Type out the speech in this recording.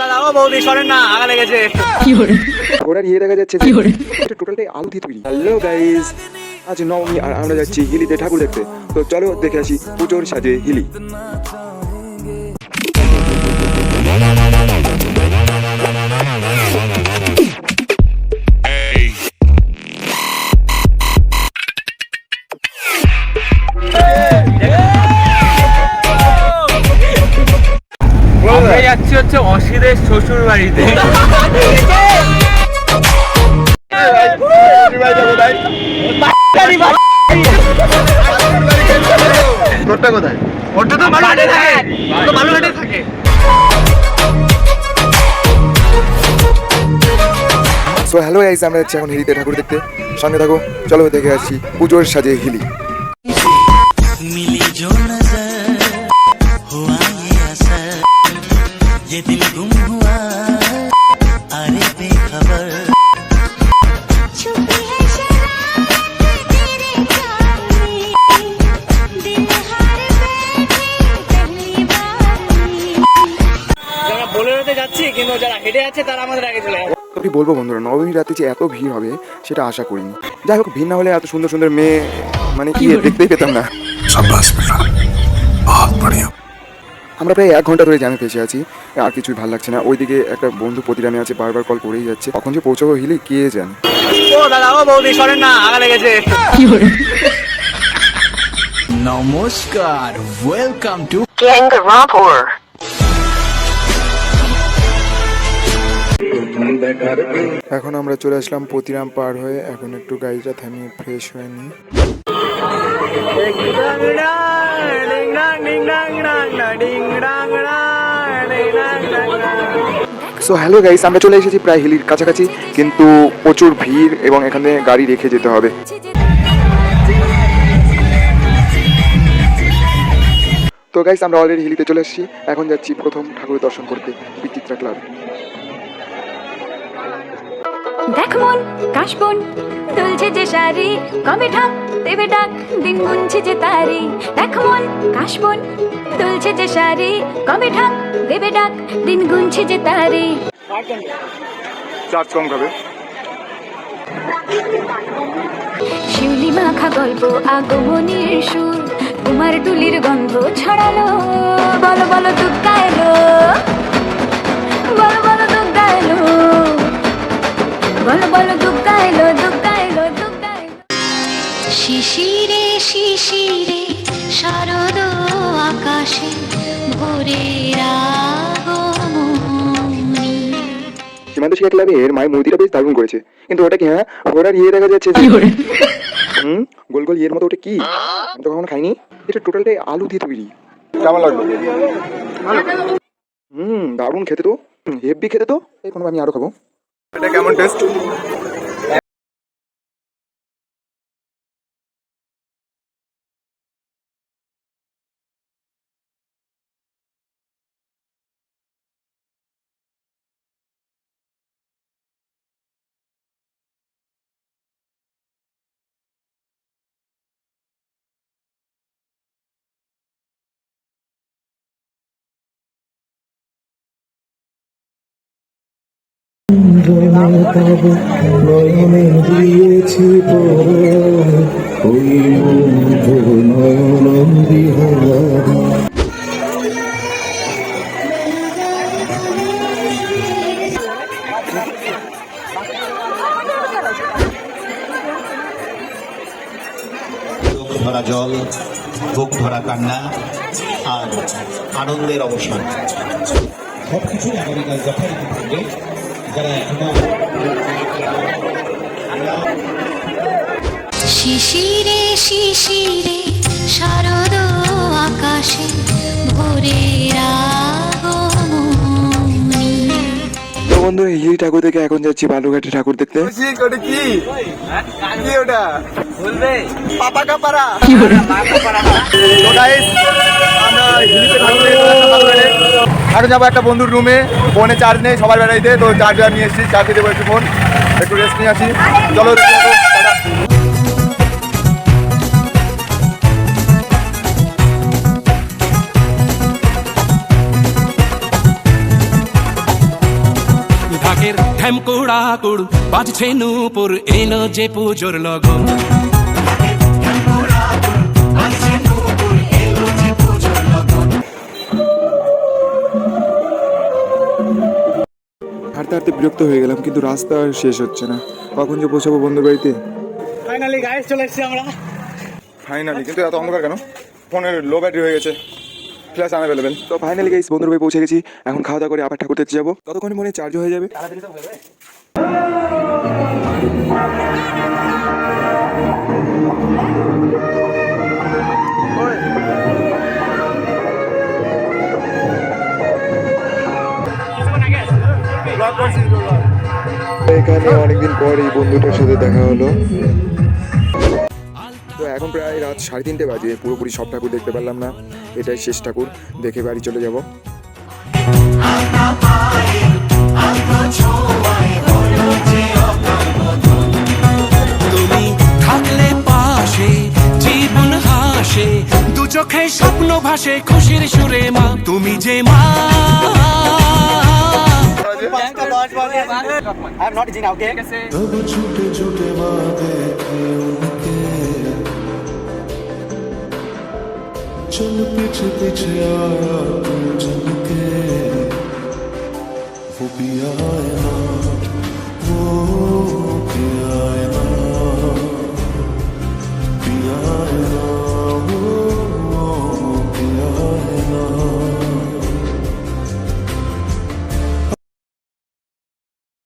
দাদা ও বৌদি সরেন না আগা লেগেছে। ঘোড়ার ইয়ে দেখা যাচ্ছে যে এটা টোটালটাই আলু দিয়ে তৈরি। হ্যালো গাইস আজ নবমী আর আমরা যাচ্ছি হিলিতে ঠাকুর দেখতে। তো চলো দেখে আসি পুজোর সাজে হিলি। আমরা যাচ্ছি হচ্ছে অসিদের শ্বশুর বাড়িতে সো হ্যালো গাইস আমরা যাচ্ছি এখন হিলিতে ঠাকুর দেখতে। সঙ্গে থাকো, চলো দেখে আসি পুজোর সাজে হিলি। যাচ্ছে তারা আমাদের আগে চলে যাবে কি বলব বন্ধুরা নবমীর রাতে যে এত ভিড় হবে সেটা আশা করিনি। যাই হোক ভিড় না হলে এত সুন্দর সুন্দর মেয়ে মানে কি দেখতেই পেতাম না। আমরা প্রায় এক ঘণ্টা ধরে জ্যামে ফেসে আছি আর কিছুই ভালো লাগছে না। ওইদিকে একটা বন্ধু প্রতিরামে আছে বারবার কল করেই যাচ্ছে। কখন যে পৌঁছাবো হিলি কে যান ও দাদা ও বৌদি সরেন না আগা লেগেছে। নমস্কার ওয়েলকাম টু গ্যাঙ্গরাপুর এখন আমরা চলে আসলাম প্রতিরাম পার হয়ে। এখন একটু গাড়িটা থামিয়ে ফ্রেশ হয়ে নিই সো হ্যালো গাইস আমরা চলে এসেছি প্রায় হিলির কাছাকাছি, কিন্তু প্রচুর ভিড় এবং এখানে গাড়ি রেখে যেতে হবে। তো গাইস আমরা অলরেডি হিলিতে চলে এসেছি। এখন যাচ্ছি প্রথম ঠাকুর দর্শন করতে, বিচিত্রা ক্লাব দেখ মন কাশবন দুলছে যে শাড়ি কবে ঠাক দেবে ডাক? দিন গুনছে যে তারি। দেখ মন কাশবন দুলছে যে শাড়ি কবে ঠাক দেবে ডাক? দিন গুনছে যে তারি। চার্জ কম খাবে। শিউলি মাখা গল্প আগমনের সুর। তোমার টুলির গন্ধ ছড়ালো বলো বলো দুগ্গা বলো বলো দুগ্গা এলো দুগ্গা এলো দুগ্গা এলো শিশিরে শিশিরে শারদ আকাশে ভোরের সীমান্ত ক্লাবের মায়ের মূর্তিটা বেশ দারুণ করেছে। কিন্তু ওটা কি হ্যাঁ? ঘোড়ার ইয়ে দেখা যাচ্ছে। হুম? গোল গোল ইয়ের মতো ওটা কি? আমি তো কখনো খাইনি। এটা টোটালটাই আলু দিয়ে তৈরি। কেমন লাগল? হুম দারুণ খেতে তো। হেভি খেতে তো। এই কোনো আমি আরও খাব। এটা কেমন টেস্ট নয়নে দিয়েছি ওই নয়ন জল, বুক ভরা কান্না আর আনন্দের অবসান। সবকিছু আগামীকাল যথারীতি থাকবে শিশিরে শিশিরে শারদ আকাশে ভোরের বন্ধু হিলি ঠাকুর থেকে এখন যাচ্ছি বালুঘাটে ঠাকুর দেখতে। বলবে? পাপা কাপারা এখন যাব একটা বন্ধুর রুমে ফোনে চার্জ নেই সবার বেড়াইতে তো চার্জার নিয়ে এসেছি চার্জে দেবো একটু ফোন একটু রেস্ট নিয়ে আসি। চলো। কাকের ঢ্যাম কুড়া কুড় বাজছে নূপুর এলো যে পুজোর লগন হাঁটতে হাঁটতে বিরক্ত হয়ে গেলাম কিন্তু রাস্তা আর শেষ হচ্ছে না। কখন যে পৌঁছাবো বন্ধুর বাড়িতে? ফাইনালি গাইস চলে এসেছি আমরা। ফাইনালি কিন্তু এত অন্ধকার কেন? ফোনের লো ব্যাটারি হয়ে গেছে। ফ্ল্যাশ আনঅ্যাভেলেবেল তো ফাইনালি গাইস বন্ধুর বাড়ি পৌঁছে গেছি। এখন খাওয়া দাওয়া করে আবার ঠাকুর দেখতে যাব। ততক্ষণে মনে চার্জ হয়ে যাবে। এখানে অনেকদিন পর এই বন্ধুটার সাথে দেখা হলো। তো এখন প্রায় রাত সাড়ে তিনটে বাজে, পুরোপুরি সব ঠাকুর দেখতে পারলাম না। এটাই শেষ ঠাকুর, দেখে বাড়ি চলে যাব। দু চোখে স্বপ্ন ভাসে, খুশির সুরে মা, তুমি যে মা। तब झूठे झूठे वादे थे उनके चल पीछे पीछे आया तू चल के वो भी आए ना वो भी आए ना